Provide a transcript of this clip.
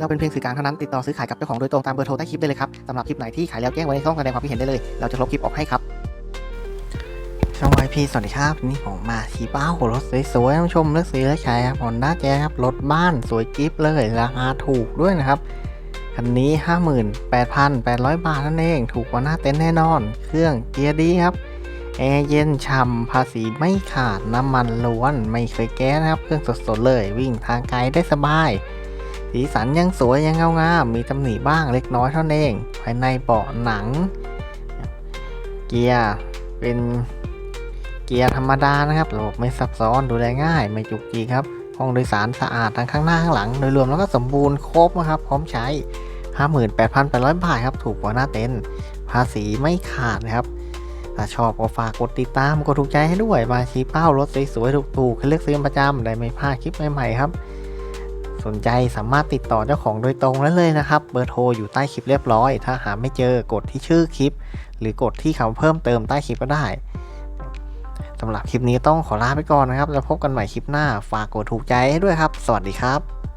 เราเป็นเพียงสื่อกลางเท่านั้นติดต่อซื้อขายกับเจ้าของโดยตรงตามเบอร์โทรใต้คลิปได้เลยครับสำหรับคลิปไหนที่ขายแล้วแจ้งไว้ในช่องแสดงความคิดเห็นได้เลยเราจะลบคลิปออกให้ครับช่องไวพีสวัสดีครับนี่ผมมาขี่เป้ารถสวยๆท่านผู้ชมเลือกซื้อและใช้ครับฮอนด้าแจ๊ครับรถบ้านสวยจิ๊บเลยราคาถูกด้วยนะครับคันนี้ 58,800 บาทนั่นเองถูกกว่าหน้าเต็นท์แน่นอน เครื่องเกียร์ดีครับแอร์เย็นฉ่ำภาษีไม่ขาดน้ำมันล้วนไม่เคยแก้นะครับ เครื่องสดๆเลย วิ่งทางไกลได้สบาย สีสันยังสวยยังเงางาม มีตำหนิบ้างเล็กน้อยเท่านั้นเอง ภายในเบาะหนัง เกียร์เป็นเกียร์ธรรมดานะครับ ระบบไม่ซับซ้อนดูแลง่าย ไม่จุกจิกครับ ห้องโดยสารสะอาดทั้งข้างหน้าข้างหลัง โดยรวมแล้วก็สมบูรณ์ครบนะครับ พร้อมใช้ 58,800 บาทครับ ถูกกว่าหน้าเต็นท์ภาษีไม่ขาดนะครับถ้าชอบก็ฝากกดติดตามกดถูกใจให้ด้วย มาชี้เป้ารถสวยๆถูกๆให้เลือกซื้อประจำได้ไม่พลาดคลิปใหม่ๆครับ สนใจสามารถติดต่อเจ้าของโดยตรงได้เลยนะครับ เบอร์โทรอยู่ใต้คลิปเรียบร้อย ถ้าหาไม่เจอกดที่ชื่อคลิป หรือกดที่คำเพิ่มเติมใต้คลิปก็ได้สำหรับคลิปนี้ต้องขอลาไปก่อนนะครับ แล้วพบกันใหม่คลิปหน้า ฝากกดถูกใจให้ด้วยครับ สวัสดีครับ